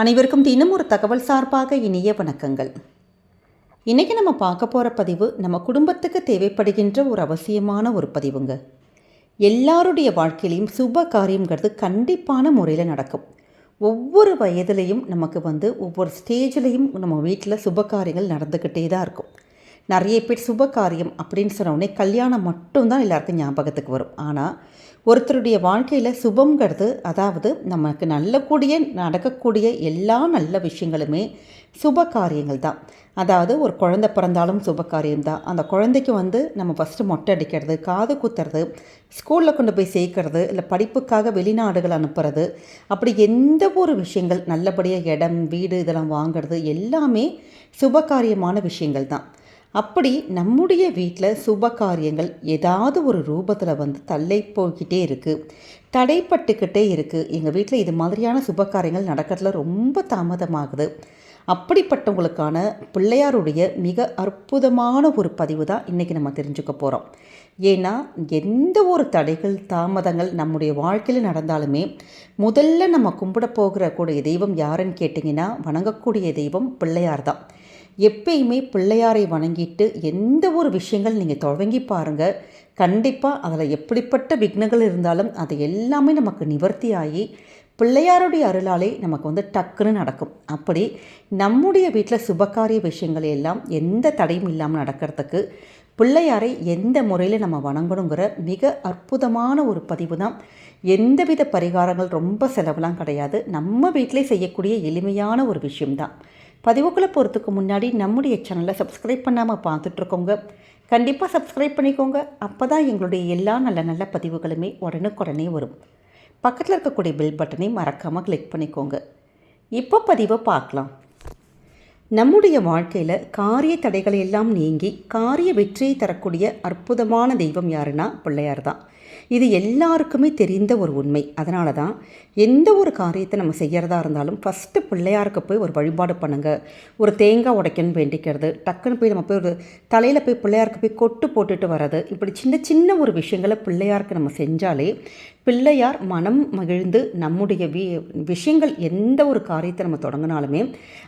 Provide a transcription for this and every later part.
அனைவருக்கும் தினம் ஒரு தகவல் சார்பாக இனிய வணக்கங்கள். இன்றைக்கி நம்ம பார்க்க போகிற பதிவு நம்ம குடும்பத்துக்கு தேவைப்படுகின்ற ஒரு அவசியமான ஒரு பதிவுங்க. எல்லாருடைய வாழ்க்கையிலையும் சுப காரியங்கிறது கண்டிப்பான முறையில் நடக்கும். ஒவ்வொரு வயதுலேயும் நமக்கு வந்து ஒவ்வொரு ஸ்டேஜ்லேயும் நம்ம வீட்டில் சுப காரியங்கள் நடந்துக்கிட்டே தான் இருக்கும். நிறைய பேர் சுப காரியம் அப்படின்னு சொன்னோடனே கல்யாணம் மட்டும்தான் எல்லாருக்கும் ஞாபகத்துக்கு வரும். ஆனால் ஒருத்தருடைய வாழ்க்கையில் சுபங்கிறது அதாவது நமக்கு நல்லக்கூடிய நடக்கக்கூடிய எல்லா நல்ல விஷயங்களுமே சுப காரியங்கள் தான். அதாவது ஒரு குழந்தை பிறந்தாலும் சுப காரியம் தான். அந்த குழந்தைக்கு வந்து நம்ம ஃபஸ்ட்டு மொட்டை அடிக்கிறது காது குத்துறது ஸ்கூலில் கொண்டு போய் சேர்க்கறது இல்லை படிப்புக்காக வெளிநாடுகள் அனுப்புறது அப்படி எந்த ஒரு விஷயங்கள் நல்லபடியாக இடம் வீடு இதெல்லாம் வாங்குறது எல்லாமே சுபகாரியமான விஷயங்கள் தான். அப்படி நம்முடைய வீட்டில் சுப காரியங்கள் ஏதாவது ஒரு ரூபத்தில் வந்து தள்ளை போய்கிட்டே இருக்குது தடைப்பட்டுக்கிட்டே இருக்குது எங்கள் வீட்டில் இது மாதிரியான சுப காரியங்கள் நடக்கிறதுல ரொம்ப தாமதமாகுது. அப்படிப்பட்டவங்களுக்கான பிள்ளையாருடைய மிக அற்புதமான ஒரு பதிவு தான் இன்றைக்கி நம்ம தெரிஞ்சுக்க போகிறோம் ஏன்னா எந்த ஒரு தடைகள் தாமதங்கள் நம்முடைய வாழ்க்கையில் நடந்தாலுமே முதல்ல நம்ம கும்பிட போகிற கூடிய தெய்வம் யாருன்னு கேட்டிங்கன்னா வணங்கக்கூடிய தெய்வம் பிள்ளையார் தான். எப்பயுமே பிள்ளையாரை வணங்கிட்டு எந்த ஒரு விஷயங்கள் நீங்கள் தொடங்கி பாருங்கள் கண்டிப்பாக அதில் எப்படிப்பட்ட விக்னங்கள் இருந்தாலும் அது எல்லாமே நமக்கு நிவர்த்தி ஆகி பிள்ளையாருடைய அருளாலே நமக்கு வந்து டக்குன்னு நடக்கும். அப்படி நம்முடைய வீட்டில் சுபகாரிய விஷயங்கள் எல்லாம் எந்த தடையும் இல்லாமல் நடக்கிறதுக்கு பிள்ளையாரை எந்த முறையில் நம்ம வணங்கணுங்கிற மிக அற்புதமான ஒரு பதிவு தான் எந்தவித பரிகாரங்கள் ரொம்ப செலவுலாம் கிடையாது. நம்ம வீட்டிலே செய்யக்கூடிய எளிமையான ஒரு விஷயம்தான். பதிவுக்குள்ளே போகிறதுக்கு முன்னாடி நம்முடைய சேனலை சப்ஸ்கிரைப் பண்ணாமல் பார்த்துட்ருக்கோங்க. கண்டிப்பாக சப்ஸ்கிரைப் பண்ணிக்கோங்க. அப்போ தான் எங்களுடைய எல்லா நல்ல நல்ல பதிவுகளுமே உடனுக்குடனே வரும். பக்கத்தில் இருக்கக்கூடிய பெல் பட்டனை மறக்காமல் கிளிக் பண்ணிக்கோங்க. இப்போ பதிவை பார்க்கலாம். நம்முடைய வாழ்க்கையில் காரிய தடைகளை எல்லாம் நீங்கி காரிய வெற்றியை தரக்கூடிய அற்புதமான தெய்வம் யாருன்னா பிள்ளையார் தான் இது எல்லாருக்குமே தெரிந்த ஒரு உண்மை. அதனால தான் எந்த ஒரு காரியத்தை நம்ம செய்கிறதா இருந்தாலும் ஃபஸ்ட்டு பிள்ளையாருக்கு போய் ஒரு வழிபாடு பண்ணுங்கள் ஒரு தேங்காய் உடைக்கணும்னு வேண்டிக்கிறது. டக்குன்னு போய் நம்ம போய் ஒரு தலையில் போய் பிள்ளையாருக்கு போய் கொட்டு போட்டுட்டு வர்றது. இப்படி சின்ன சின்ன ஒரு விஷயங்களை பிள்ளையாருக்கு நம்ம செஞ்சாலே பிள்ளையார் மனம் மகிழ்ந்து நம்முடைய வி விஷயங்கள் எந்த ஒரு காரியத்தை நம்ம தொடங்கினாலுமே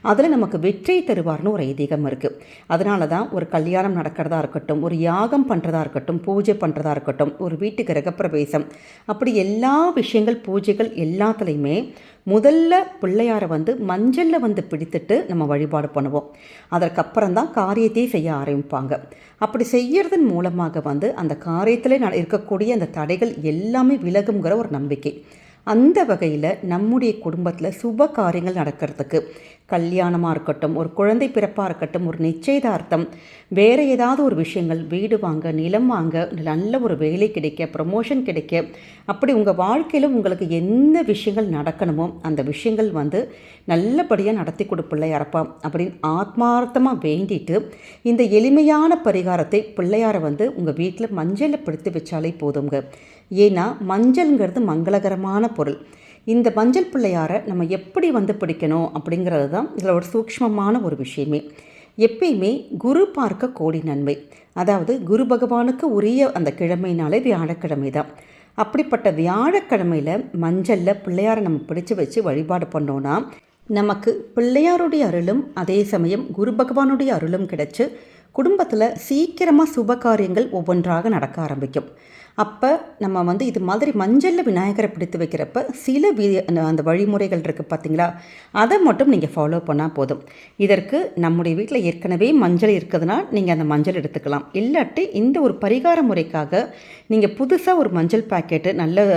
அதில் நமக்கு வெற்றியை தருவார்னு ஒரு ஐதீகம் இருக்குது அதனால தான் ஒரு கல்யாணம் நடக்கிறதா இருக்கட்டும் ஒரு யாகம் பண்ணுறதா இருக்கட்டும் பூஜை பண்ணுறதா இருக்கட்டும் ஒரு வீட்டு கிரகப்பிரவேசம் அப்படி எல்லா விஷயங்கள் பூஜைகள் எல்லாத்துலேயுமே முதல்ல பிள்ளையாரை வந்து மஞ்சளில் வந்து பிடித்துட்டு நம்ம வழிபாடு பண்ணுவோம். அதற்கப்புறம் தான் காரியத்தையே செய்ய ஆரம்பிப்பாங்க. அப்படி செய்யறதன் மூலமாக வந்து அந்த காரியத்தில் இருக்கக்கூடிய அந்த தடைகள் எல்லாமே விலகுங்கிற ஒரு நம்பிக்கை. அந்த வகையில் நம்முடைய குடும்பத்தில் சுப காரியங்கள் நடக்கிறதுக்கு கல்யாணமாக இருக்கட்டும் ஒரு குழந்தை பிறப்பாக இருக்கட்டும் ஒரு நிச்சயதார்த்தம் வேறு ஏதாவது ஒரு விஷயங்கள் வீடு வாங்க நிலம் வாங்க நல்ல ஒரு வேலை கிடைக்க ப்ரமோஷன் கிடைக்க அப்படி உங்கள் வாழ்க்கையில் உங்களுக்கு என்ன விஷயங்கள் நடக்கணுமோ அந்த விஷயங்கள் வந்து நல்லபடியாக நடத்தி கொடு இறப்பா அப்படின்னு ஆத்மார்த்தமாக வேண்டிட்டு இந்த எளிமையான பரிகாரத்தை பிள்ளையாரை வந்து உங்கள் வீட்டில் மஞ்சளில் பிடித்து வச்சாலே போதுங்க ஏன்னா மஞ்சள்ங்கிறது மங்களகரமான பொருள். இந்த மஞ்சள் பிள்ளையாரை நம்ம எப்படி வந்து பிடிக்கணும் அப்படிங்கிறது தான் இதில் ஒரு சூக்ஷ்மமான ஒரு விஷயமே. எப்பயுமே குரு பார்க்க கோடி நன்மை. அதாவது குரு பகவானுக்கு உரிய அந்த கிழமைனாலே வியாழக்கிழமை தான். அப்படிப்பட்ட வியாழக்கிழமையில் மஞ்சளில் பிள்ளையாரை நம்ம பிடிச்சு வச்சு வழிபாடு பண்ணோன்னா நமக்கு பிள்ளையாருடைய அருளும் அதே சமயம் குரு பகவானுடைய அருளும் கிடச்சி குடும்பத்தில் சீக்கிரமாக சுப காரியங்கள் ஒவ்வொன்றாக நடக்க ஆரம்பிக்கும். அப்போ நம்ம வந்து இது மாதிரி மஞ்சளில் விநாயகரை பிடித்து வைக்கிறப்ப சில வி அந்த வழிமுறைகள் இருக்குது பார்த்தீங்களா அதை மட்டும் நீங்கள் ஃபாலோ பண்ணால் போதும். இதற்கு நம்முடைய வீட்டில் ஏற்கனவே மஞ்சள் இருக்குதுன்னா நீங்கள் அந்த மஞ்சள் எடுத்துக்கலாம். இல்லாட்டி இந்த ஒரு பரிகார முறைக்காக நீங்கள் புதுசாக ஒரு மஞ்சள் பாக்கெட்டு நல்ல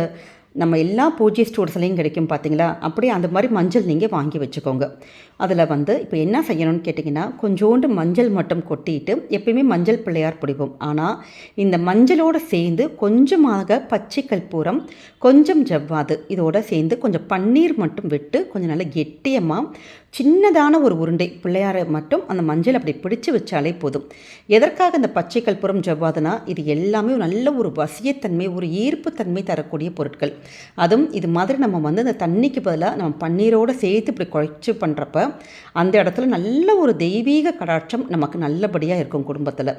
நம்ம எல்லா பூஜை ஸ்டோர்ஸ்லையும் கிடைக்கும் பார்த்தீங்களா அப்படியே அந்த மாதிரி மஞ்சள் நீங்கள் வாங்கி வச்சுக்கோங்க. அதில் வந்து இப்போ என்ன செய்யணும்னு கேட்டிங்கன்னா கொஞ்சோண்டு மஞ்சள் மட்டும் கொட்டிட்டு எப்பயுமே மஞ்சள் பிள்ளையார் பிடிப்போம். ஆனால் இந்த மஞ்சளோடு சேர்ந்து கொஞ்சமாக பச்சை கற்பூரம் கொஞ்சம் ஜவ்வாது இதோட சேர்ந்து கொஞ்சம் பன்னீர் மட்டும் விட்டு கொஞ்சம் நல்லா கெட்டியமாக சின்னதான ஒரு உருண்டை பிள்ளையாரை மட்டும் அந்த மஞ்சள் அப்படி பிடிச்சு வச்சாலே போதும். எதற்காக இந்த பச்சை கற்பூரம் ஜவ்வாதுனா இது எல்லாமே நல்ல ஒரு வசியத்தன்மை ஒரு ஈர்ப்புத்தன்மை தரக்கூடிய பொருட்கள். அதுவும் இது மாதிரி நம்ம வந்து இந்த தண்ணிக்கு பதிலாக நம்ம பன்னீரோடு சேர்த்து இப்படி குழைச்சி பண்ணுறப்ப அந்த இடத்துல நல்ல ஒரு தெய்வீக கடாட்சம் நமக்கு நல்லபடியாக இருக்கும் குடும்பத்தில்.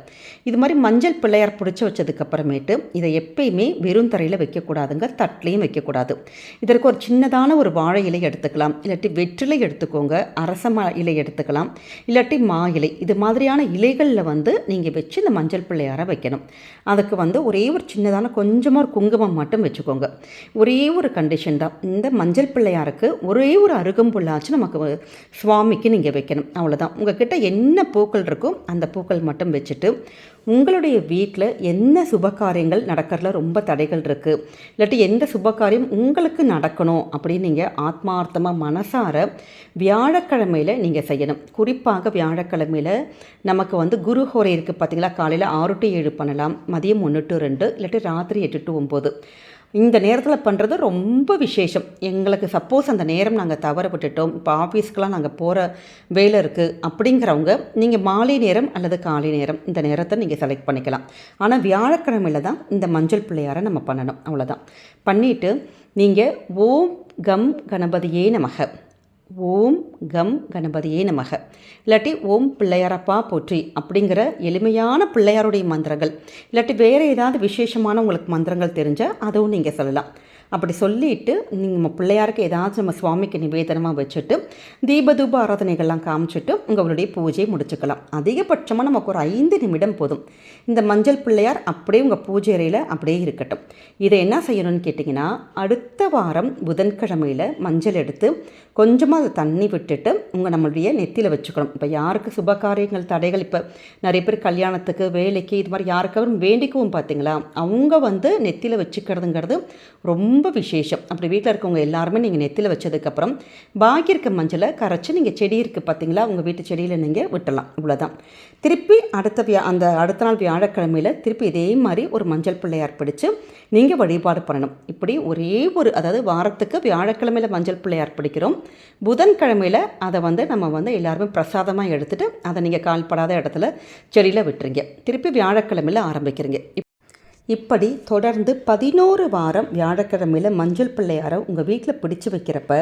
இது மாதிரி மஞ்சள் பிள்ளையார் பிடிச்சி வச்சதுக்கப்புறமேட்டு இதை எப்பயுமே வெறும் தரையில் வைக்கக்கூடாதுங்க தட்லையும் வைக்கக்கூடாது. இதற்கு ஒரு சின்னதான ஒரு வாழை இலை எடுத்துக்கலாம் இல்லாட்டி வெற்றிலை எடுத்துக்கோங்க. அரச மா இலை எடுத்துக்கலாம் இல்லாட்டி மா இலை. இது மாதிரியான இலைகளில் வந்து நீங்கள் வச்சு இந்த மஞ்சள் பிள்ளையாரை வைக்கணும். அதுக்கு வந்து ஒரே ஒரு சின்னதான கொஞ்சமாக ஒரு குங்குமம் மட்டும் வச்சுக்கோங்க. ஒரே ஒரு கண்டிஷன் தான். இந்த மஞ்சள் பிள்ளையாருக்கு ஒரே ஒரு அருகம்புல்லாச்சும் நமக்கு சுவாமிக்கு நீங்கள் வைக்கணும். அவ்வளோதான் உங்ககிட்ட என்ன பூக்கள் இருக்கோ அந்த பூக்கள் மட்டும் வச்சுட்டு உங்களுடைய வீட்டில் என்ன சுபகாரியங்கள் நடக்கிறதுல ரொம்ப தடைகள் இருக்குது இல்லாட்டி எந்த சுபகாரியம் உங்களுக்கு நடக்கணும் அப்படின்னு நீங்கள் ஆத்மார்த்தமாக மனசார வியாழக்கிழமையில் நீங்கள் செய்யணும். குறிப்பாக வியாழக்கிழமையில் நமக்கு வந்து குரு ஹோரை இருக்குது பார்த்தீங்களா காலையில் ஆறு டு ஏழு பண்ணலாம். மதியம் ஒன்று டு ரெண்டு இல்லாட்டி ராத்திரி எட்டு டு ஒம்பது இந்த நேரத்தில் பண்ணுறது ரொம்ப விசேஷம். எங்களுக்கு சப்போஸ் அந்த நேரம் நாங்கள் தவற விட்டுட்டோம். இப்போ ஆஃபீஸ்க்கெலாம் நாங்கள் போகிற வேலை இருக்குது அப்படிங்கிறவங்க நீங்கள் மாலை நேரம் அல்லது காலை நேரம் இந்த நேரத்தை நீங்கள் செலக்ட் பண்ணிக்கலாம். ஆனால் வியாழக்கிழமையில் தான் இந்த மஞ்சள் பிள்ளையாரை நம்ம பண்ணணும். அவ்வளோதான் பண்ணிவிட்டு நீங்கள் ஓம் கம் கணபதியே நமக. ஓம் கம் கணபதியே நமக. இல்லாட்டி ஓம் பிள்ளையாரப்பா போற்றி அப்படிங்கிற எளிமையான பிள்ளையாருடைய மந்திரங்கள். இல்லாட்டி வேறு ஏதாவது விசேஷமான உங்களுக்கு மந்திரங்கள் தெரிஞ்சால் அதுவும் நீங்கள் சொல்லலாம். அப்படி சொல்லிட்டு நீங்கள் நம்ம பிள்ளையாருக்கு ஏதாச்சும் நம்ம சுவாமிக்கு நிவேதனமாக வச்சுட்டு தீபதூப ஆராதனைகள்லாம் காமிச்சிட்டு உங்களுடைய பூஜையை முடிச்சுக்கலாம். அதிகபட்சமாக நமக்கு ஒரு ஐந்து நிமிடம் போதும். இந்த மஞ்சள் பிள்ளையார் அப்படியே உங்கள் பூஜை அறையில் அப்படியே இருக்கட்டும். இதை என்ன செய்யணும்னு கேட்டிங்கன்னா அடுத்த வாரம் புதன்கிழமையில் மஞ்சள் எடுத்து கொஞ்சமாக அதை தண்ணி விட்டுட்டு உங்கள் நம்மளுடைய நெத்தியில் வச்சுக்கணும். இப்போ யாருக்கு சுப காரியங்கள் தடைகள் இப்போ நிறைய பேர் கல்யாணத்துக்கு வேலைக்கு இது மாதிரி யாருக்காவது வேண்டிக்கவும் பார்த்தீங்களா அவங்க வந்து நெத்தியில் வச்சுக்கிறதுங்கிறது ரொம்ப ரொம்ப விசேஷம். அப்படி வீட்டில் இருக்கவங்க எல்லாருமே நீங்கள் நெத்தியில் வச்சதுக்கப்புறம் பாக்கி இருக்க மஞ்சளை கரைச்சி நீங்கள் செடி இருக்குது பார்த்தீங்களா உங்கள் வீட்டு செடியில் நீங்கள் விட்டலாம். இவ்வளோதான் திருப்பி அடுத்த வியா அந்த அடுத்த நாள் வியாழக்கிழமையில் திருப்பி இதே மாதிரி ஒரு மஞ்சள் பிள்ளையார் பிடிச்சு நீங்கள் வழிபாடு பண்ணணும். இப்படி ஒரே ஒரு அதாவது வாரத்துக்கு வியாழக்கிழமையில் மஞ்சள் பிள்ளையார் பிடிக்கிறோம் புதன்கிழமையில் அதை வந்து நம்ம வந்து எல்லாருமே பிரசாதமாக எடுத்துகிட்டு அதை நீங்கள் கால்படாத இடத்துல செடியில் விட்டுருங்க. திருப்பி வியாழக்கிழமையில் ஆரம்பிக்கிறீங்க. இப்படி தொடர்ந்து பதினோரு வாரம் வியாழக்கிழமையில் மஞ்சள் பிள்ளையாரை உங்கள் வீட்டில் பிடிச்சு வைக்கிறப்ப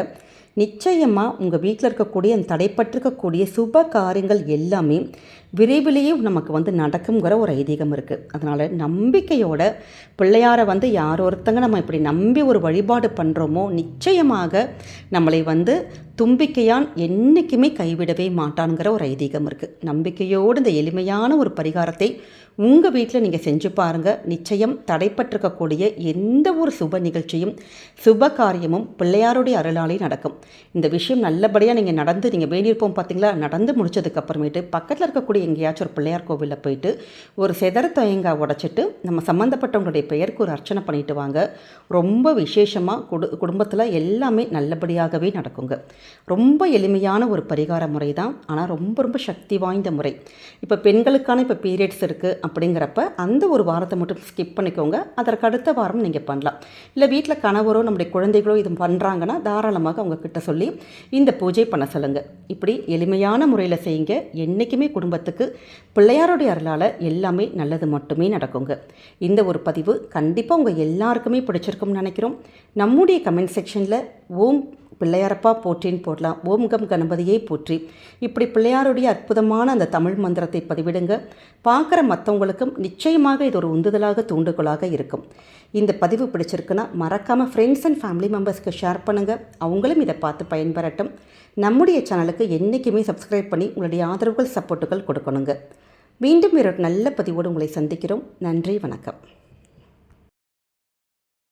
நிச்சயமாக உங்கள் வீட்டில் இருக்கக்கூடிய அந்த தடைப்பட்டிருக்கக்கூடிய சுப காரியங்கள் எல்லாமே விரைவிலேயே நமக்கு வந்து நடக்குங்கிற ஒரு ஐதீகம் இருக்குது அதனால் நம்பிக்கையோட பிள்ளையாரை வந்து யார் ஒருத்தங்க நம்ம இப்படி நம்பி ஒரு வழிபாடு பண்ணுறோமோ நிச்சயமாக நம்மளை வந்து தும்பிக்கையான் என்றைக்குமே கைவிடவே மாட்டான்ங்கிற ஒரு ஐதீகம் இருக்குது நம்பிக்கையோடு இந்த எளிமையான ஒரு பரிகாரத்தை உங்கள் வீட்டில் நீங்கள் செஞ்சு பாருங்கள் நிச்சயம் தடைப்பட்டிருக்கக்கூடிய எந்த ஒரு சுப நிகழ்ச்சியும் சுப காரியமும் பிள்ளையாருடைய அருளாலே நடக்கும். இந்த விஷயம் நல்லபடியாக நீங்கள் நடந்து நீங்கள் வேண்டியிருப்போம் பார்த்தீங்களா நடந்து முடிச்சதுக்கப்புறமேட்டு பக்கத்தில் இருக்கக்கூடிய எங்கேயாச்சும் ஒரு பிள்ளையார் கோவிலில் போயிட்டு ஒரு செதற தேங்காய் உடச்சிட்டு நம்ம சம்மந்தப்பட்டவங்களுடைய பெயருக்கு ஒரு அர்ச்சனை பண்ணிட்டு வாங்க. ரொம்ப விசேஷமாக குடு குடும்பத்தில் எல்லாமே நல்லபடியாகவே நடக்குங்க. ரொம்ப எளிமையான ஒரு பரிகார முறை தான் ஆனால் ரொம்ப ரொம்ப சக்தி வாய்ந்த முறை. இப்போ பெண்களுக்கான இப்போ பீரியட்ஸ் இருக்குது அப்படிங்கிறப்ப அந்த ஒரு வாரத்தை மட்டும் ஸ்கிப் பண்ணிக்கோங்க. அதற்கு அடுத்த வாரம் நீங்கள் பண்ணலாம். இல்லை வீட்டில் கணவரோ நம்முடைய குழந்தைகளோ இது பண்ணுறாங்கன்னா தாராளமாக அவங்க கிட்ட சொல்லி இந்த பூஜை பண்ண சொல்லுங்கள் இப்படி எளிமையான முறையில் செய்யுங்க. என்றைக்குமே குடும்பத்துக்கு பிள்ளையாருடைய அருளால் எல்லாமே நல்லது மட்டுமே நடக்குங்க. இந்த ஒரு பதிவு கண்டிப்பாக உங்கள் எல்லாருக்குமே பிடிச்சிருக்கும்னு நினைக்கிறோம். நம்முடைய கமெண்ட் செக்ஷனில் ஓம் பிள்ளையாரப்பா போற்றின்னு போடலாம். ஓம் கம் கணபதியை போற்றி. இப்படி பிள்ளையாருடைய அற்புதமான அந்த தமிழ் மந்திரத்தை பதிவிடுங்க. பார்க்குற மற்றவங்களுக்கும் நிச்சயமாக இது ஒரு உந்துதலாக தூண்டுகோலாக இருக்கும். இந்த பதிவு பிடிச்சிருக்குன்னா மறக்காமல் ஃப்ரெண்ட்ஸ் அண்ட் ஃபேமிலி மெம்பர்ஸ்க்கு ஷேர் பண்ணுங்கள் அவங்களும் இதை பார்த்து பயன்பெறட்டும். நம்முடைய சேனலுக்கு என்றைக்குமே சப்ஸ்கிரைப் பண்ணி உங்களுடைய ஆதரவுகள் சப்போர்ட்டுகள் கொடுக்கணுங்க. மீண்டும் ஒரு நல்ல பதிவோடு உங்களை சந்திக்கிறோம். நன்றி வணக்கம்.